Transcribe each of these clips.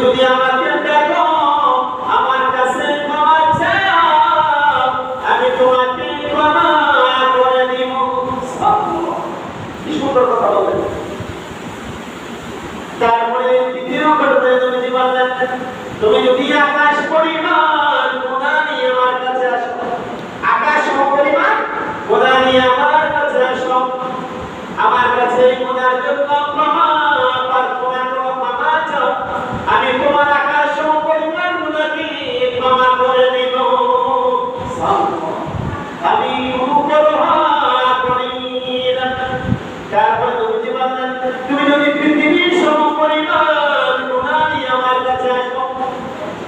যদি আমার কাছে আমি তোমাকে তারপরে তুমি যদি আকাশ পরিমাণ গোনা নিয়ে আমার কাছে আসো। আকাশ পরিমাণ গোনা নিয়ে আমার কাছে আসো। আমার কাছে গোনার জন্য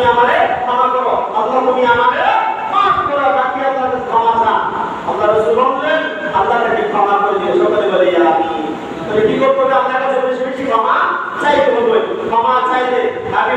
তুমি আমারে ক্ষমা করো। আল্লাহ, তুমি আমারে মাফ করো। বাকি আল্লাহর ক্ষমা না আল্লাহ রাসূল বললেন আল্লাহ তাকে ক্ষমা করে দিয়ে সকলে বলে ইয়া তাহলে কি করতে আল্লাহর কাছে বেশি বেশি ক্ষমা চাইতে হবে। ক্ষমা চাইলে দাবি